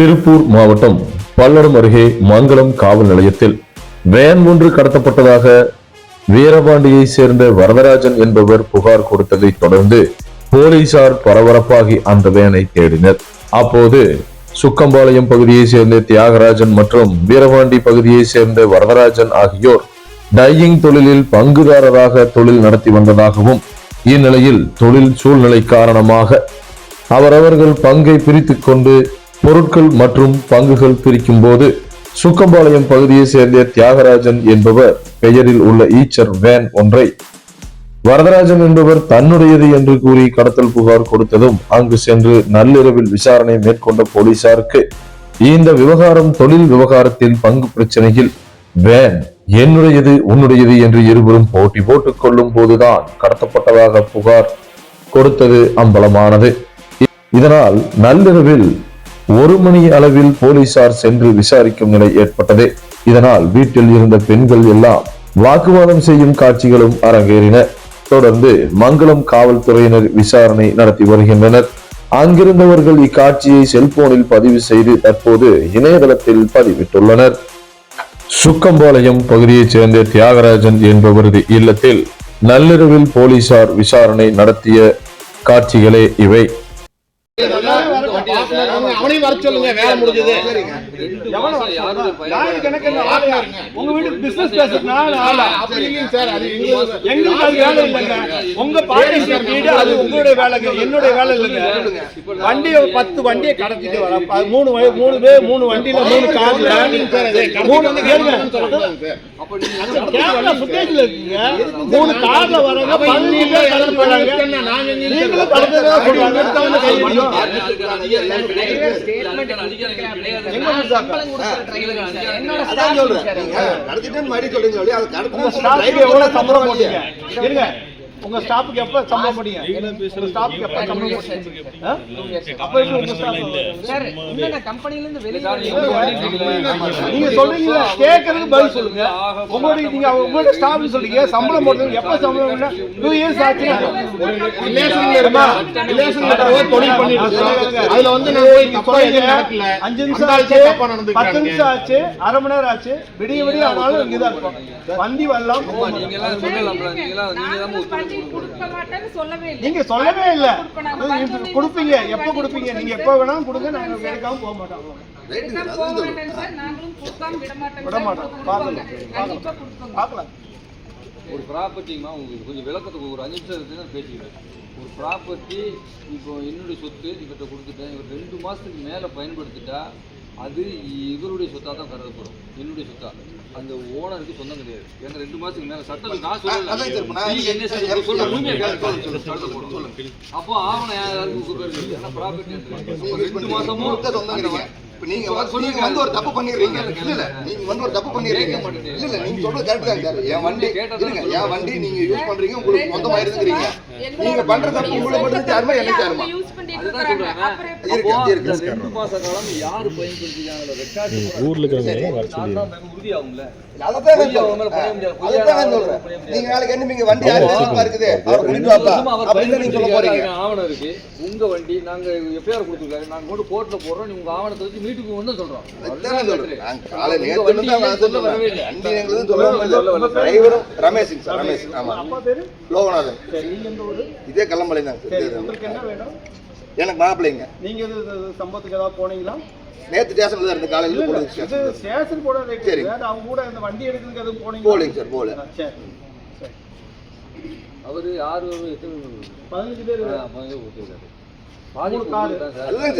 திருப்பூர் மாவட்டம் பல்லடம் அருகே மங்களம் காவல் நிலையத்தில் வேன் ஒன்று கடத்தப்பட்டதாக வீரபாண்டியை சேர்ந்த வரதராஜன் என்பவர் புகார் கொடுத்ததை தொடர்ந்து போலீசார் பரபரப்பாகி அந்த வேனை தேடினர். அப்போது சுக்கம்பாளையம் பகுதியை சேர்ந்த தியாகராஜன் மற்றும் வீரபாண்டி பகுதியை சேர்ந்த வரதராஜன் ஆகியோர் டையிங் தொழிலில் பங்குதாரராக தொழில் நடத்தி வந்ததாகவும் இந்நிலையில் தொழில் சூழ்நிலை காரணமாக அவரவர்கள் பங்கை பிரித்து கொண்டு பொருட்கள் மற்றும் பங்குகள் பிரிக்கும் போது சுக்கம்பாளையம் பகுதியை சேர்ந்த தியாகராஜன் என்பவர் பெயரில் உள்ள ஈச்சர் வேன் ஒன்றை. வரதராஜன் என்பவர் தன்னுடையது என்று கூறி கடத்தல் புகார் கொடுத்ததும் அங்கு சென்று நள்ளிரவில் விசாரணை மேற்கொண்ட போலீசாருக்கு இந்த விவகாரம் தொழில் விவகாரத்தில் பங்கு பிரச்சனையில் வேன் என்னுடையது உன்னுடையது என்று இருவரும் போட்டி போட்டுக் கொள்ளும் போதுதான் கடத்தப்பட்டதாக புகார் கொடுத்தது அம்பலமானது. இதனால் நள்ளிரவில் ஒரு மணி அளவில் போலீசார் சென்று விசாரிக்கும் நிலை ஏற்பட்டது. இதனால் வீட்டில் இருந்த பெண்கள் எல்லாம் வாக்குவாதம் செய்யும் காட்சிகளும் அரங்கேறின. தொடர்ந்து மங்களம் காவல்துறையினர் விசாரணை நடத்தி வருகின்றனர். அங்கிருந்தவர்கள் இக்காட்சியை செல்போனில் பதிவு செய்து தற்போது இணையதளத்தில் பதிவிட்டுள்ளனர். சுக்கம்பாளையம் பகுதியைச் சேர்ந்த தியாகராஜன் என்பவரது இல்லத்தில் நள்ளிரவில் போலீசார் விசாரணை நடத்திய காட்சிகளே இவை. அவனையும் வர சொல்லுங்க வேலை முடிஞ்சது? உங்க வீட்டுக்கு? அப்படி இல்லைங்க சார். அது எங்களுக்கு அது வேலை இல்லைங்க. உங்க பார்ட்னர்ஷிப் வீடு அது உங்களுடைய வேலைங்க என்னுடைய வேலை இல்லைங்க. வண்டி ஒரு பத்து வண்டியை கடத்திட்டு வர மூணு வ- மூணு பேர் மூணு வண்டியில மூணு கார்ல மூணு கேளுங்க கேமரா ஃபுட்டேஜ்ல இருக்குங்க மூணு கார்ல வரவங்க பதினஞ்சு பேர் கடந்து போறாங்க நீங்களும் கடந்து அதான் சொல்றேன். நீங்க கடத்திட்டேன்னு மறுபடியும் சொல்றீங்க இல்லையா? அது உங்க கடத்தினா ஸ்டாஃப்க்கு எவ்வளவு சம்பளம் போட்டீங்க? இருங்க. உங்க ஸ்டாஃப்க்கு எப்ப சம்பளம் உங்க ஸ்டாஃப்க்கு எப்ப சம்பளம் ஆ? அப்ப எப்படி உங்க ஸ்டாஃப் சார் என்னென்ன கம்பெனில இருந்து வெளியே நீங்க சொல்றீங்கல்ல கேக்குறதுக்கு பதில் சொல்லுங்க. உங்களுடைய நீங்க உங்களுடைய ஸ்டாஃப் சொல்றீங்க சம்பளம் போட்டது எப்ப சம்பளம் டூ இயர்ஸ் ஆச்சு. ரிலேஷன்ல இருந்தா ரிலேஷன்ல இருக்கிற தொழில் பண்ணிட்டு. அதுல வந்து நான் போய் தப்பா எதுவும் நடக்கல. அஞ்சு நிமிஷம் ஆச்சு. பத்து நிமிஷம் ஆச்சு. அரை மணி நேரம் ஆச்சு. விடிய விடிய ஆனாலும் இங்கதான் இருக்கும் வண்டி வரலாம். நீங்க எல்லாம் எல்லாம் நீங்க தான் ஒத்துழைப்பு கொடுக்க மாட்டேன்னு சொல்லவே இல்லை. நீங்க சொல்லவே இல்ல. கொடுப்பீங்க. எப்ப கொடுப்பீங்க? நீங்க எப்ப வேணாலும் கொடுங்க. நாங்க கிடைக்காம போக மாட்டோம். விட மாட்டோம். கொடுப்போம் பார்க்கலாம் ஒரு ப்ராப்பர்ட்டிமா உங்களுக்கு கொஞ்சம் விளக்கத்துக்கு ஒரு அஞ்சு நிமிஷம் தான் பேசிக்கிறேன். ஒரு ப்ராப்பர்ட்டி இப்போ என்னுடைய சொத்து இவர்கிட்ட கொடுத்துட்டேன். இவர் ரெண்டு மாதத்துக்கு மேலே பயன்படுத்திட்டா அது இவருடைய சொத்தாக தான் கருதப்படும். என்னுடைய சொத்தா. அந்த ஓனருக்கு சொந்தம் கிடையாது. ஏன்னா ரெண்டு மாதத்துக்கு மேலே சட்டம் நான். சொல்லுங்க, சொல்லுங்க, சொல்லுங்க. அப்போ ஆவணம் நீங்க ரெண்டு இப்ப மாசமும் நீங்க வந்து- ஒரு தப்பு பண்ணிடுறீங்க. இல்ல இல்ல. நீங்க வந்து ஒரு தப்பு பண்ணிடுறீங்க. இல்ல இல்ல. நீங்க சொல்றது கரெக்ட் என் வண்டி இருங்க. என் வண்டி நீங்க யூஸ் பண்றீங்க. உங்களுக்கு சொந்தமா இருக்குறீங்க. நீங்க பண்ற தப்பு உங்களுக்கு மட்டும் சாருமா எனக்கு சாருமா ஊர்ல உறுதியாகும்ல. நீங்க நாளைக்கு என்ன நீங்க வண்டி இருக்குது. ஆவணம் இருக்கு உங்க வண்டி நாங்க எஃப்ஐஆர் கொடுத்துருக்காரு. நாங்க கொண்டு கோர்ட்ல போடுறோம். நீங்க உங்க ஆவணத்தை வச்சு மீட்டுக்கு வந்து சொல்றோம். டிரைவரும் சார், ரமேஷ். ஆமா. லோகநாதன். இதே சார். உங்களுக்கு என்ன வேணும்? எனக்கு மாப்பிள்ளைங்க. நீங்க சம்பவத்துக்கு ஏதாவது போனீங்களா? நேத்து ஸ்டேஷன்ல தான் இருந்து காலையில இது ஸ்டேஷன் போட சரி. வேற அவங்க கூட இந்த வண்டி எடுக்கிறதுக்கு எதுவும் போனீங்களா? போலிங்க சார் போல சரி. சரி. அவரு ஆறு எத்தனை பதினஞ்சு பேர். பதினஞ்சு கொடுத்திருக்காரு.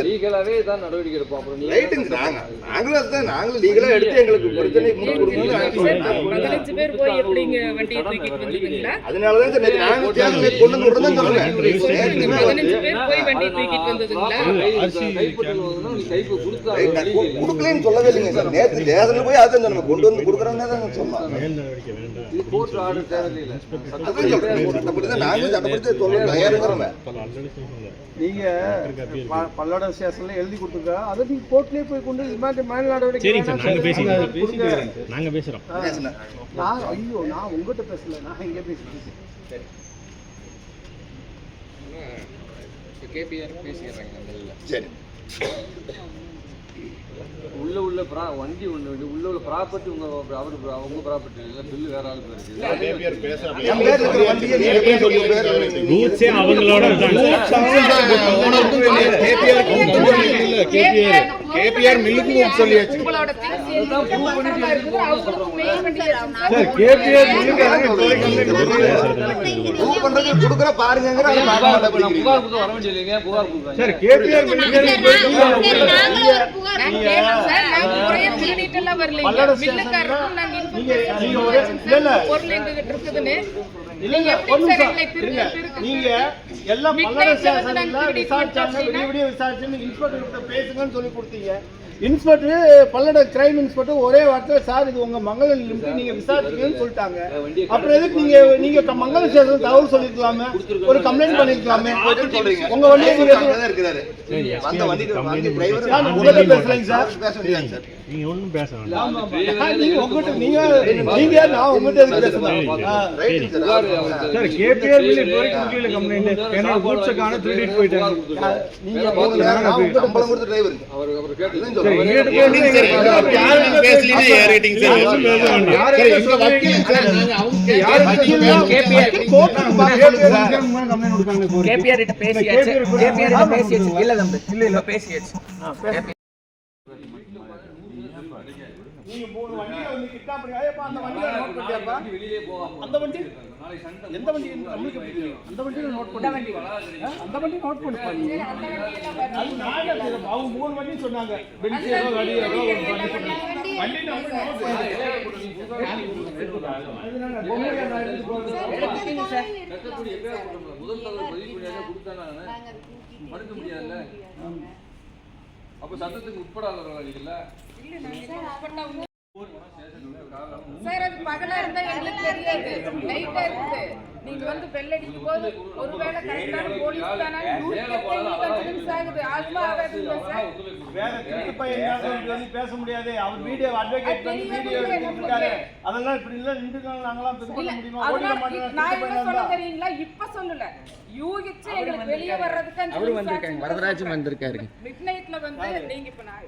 லீகலாவே தான் நடவடிக்கை எடுப்போம். அப்புறம் ரைட்டுங்க நாங்க நாங்களும் அதுதான். நாங்களும் லீகலா எடுத்து எங்களுக்கு பிரச்சனை. பதினஞ்சு பேர் போய் எப்படிங்க வண்டியை தூக்கிட்டு அதனாலதான் சார் நேத்து நாங்க நேத்து கொண்டு வந்து தான் சொல்றேன் பதினஞ்சு பேர் போய் வண்டியை தூக்கிட்டு வந்ததுங்களா? குடுக்கலைன்னு சொல்லவே இல்லைங்க சார். நேத்து ஸ்டேஷன்ல போய் அதான் நம்ம கொண்டு வந்து கொடுக்குறோம்னே தான் சொன்னோம். இது கோர்ட் ஆர்டர் தேவையில்லை. அதான் சொல்றேன் சட்டப்படி தான் நாங்களும் சட்டப்படி சொல்ல தயாருங்கிறோம் நீங்க பல்லடம் ஸ்டேஷன்ல எழுதி கொடுத்துருக்கா. அதை நீங்க கோர்ட்லயே போய் கொண்டு இது மாதிரி மேல் நடவடிக்கை சரிங்க சார் நாங்க வேணாம் பேசி கொடுங்க. நாங்க பேசுறோம். நான் ஐயோ நான் உங்ககிட்ட பேசல நான் இங்க பேசிட்டு சரி. உள்ள உள்ள ப்ரா வண்டி ஒன்று உள்ள உள்ள ப்ராப்பர்ட்டி உங்க அவரு அவங்க ப்ராப்பர்ட்டி இல்லை பில்லு வேற ஆளு ரூட்ஸே அவங்களோட கேபிஆர் சொல்லியாச்சு கேபிஆர். மில்லுக்கு ப்ரூவ் நாங்க எல்லாம் விசாரிச்சாங்க விடிய இன்ஸ்பெக்டர் பேசுங்கன்னு சொல்லி கொடுத்தீங்க. இன்ஸ்பெக்டர் பல்லட கிரைம் இன்ஸ்பெக்டர் ஒரே வார்த்தையில சார் இது உங்க மங்கள லிமிட் நீங்க விசாரிச்சுங்கன்னு சொல்லிட்டாங்க அப்புறம் எதுக்கு நீங்க நீங்க மங்கள ஸ்டேஷன் தகவல் சொல்லிருக்கலாமே ஒரு கம்ப்ளைண்ட் பண்ணிருக்கலாமே சொல்றீங்க உங்க வண்டியை நீங்க பேசுறேங்க சார். நீங்க ஒன்றும் பேச வேண்டாம் நீங்க உங்ககிட்ட நீங்க நீங்க நான் உங்ககிட்ட எதுக்கு. ரைட் சார் கேபிஆர் மில் இது வரைக்கும் முக்கிய கம்ப்ளைண்ட் ஏன்னா கூட்ஸை காண திருடிட்டு போயிட்டாங்க நீங்க சம்பளம் கொடுத்த டிரைவருக்கு அவர் அவர் கேட்டு இதுதான் சரி, சொல்றேன். எங்கிட்ட பேசுறீங்க. யாருமே பேசலீன்னா யாருக்கிட்டயும் சரி, ஒண்ணும். யாரு எங்க வக்கீல் சார். யாரு வக்கீல்னா கோர்ட்டுக்கு பார்க்க சொல்லுங்க சார். கம்ப்ளைண்ட் இப்போ வரைக்கும். கேபிஆர் கிட்ட பேசியாச்சு கேபிஆர் கிட்ட பேசியாச்சு இல்ல தம்பி இல்ல இல்ல பேசியாச்சு நீங்க மூணு வண்டியில வந்து பண்ணி ஏப்பா அந்த வண்டியில நோட் பண்ணியாப்பா வெளியே போகாம அந்த வண்டி எந்த வண்டி நம்மளுக்கு அந்த வண்டியில நோட் பண்ணி வண்டி அந்த வண்டி நோட் பண்ணுப்பா நீ அது. அவங்க மூணு வண்டி சொன்னாங்க. பென்ஸ் ஏதோ வண்டி ஏதோ ஒரு சொன்னாங்க. நோட் முதல் தகவல் பதிவு பண்ணியாங்க கொடுத்தாங்க மறுக்க முடியாதுல்ல? அப்ப சட்டத்துக்கு உட்படாதவர்களா நீங்கல்ல சார் அது பகலா இருந்தா எங்களுக்கு தெரியாது. நைட்டா இருக்குது. நீங்க வந்து பெல் அடிக்கும் போது ஒருவேளை கரெக்டான போலீஸ் தானே கன்வின்ஸ் ஆகுது ஆகுமா ஆகாதுங்களா சார். வேற பேச முடியாது. அவர் வீடியோ அட்வொகேட் வந்து அது வீடியோ எடுத்துட்டாரு அதெல்லாம் இப்படி இல்ல நின்றுக்கலாம் நாங்களாம் பண்ண இல்ல, முடியுமா? ஓடிட அதனால மாட்டோம் நான் திருட்டு என்ன பையன் சொல்ல தான் தெரியுங்களா இப்ப சொல்லல. யூகிச்சு எங்களுக்கு வெளியே வர்றதுக்கு அவரு வந்திருக்காங்க வரதராஜன் வந்திருக்காரு. மிட் நைட்ல வந்து நீங்க இப்ப நான்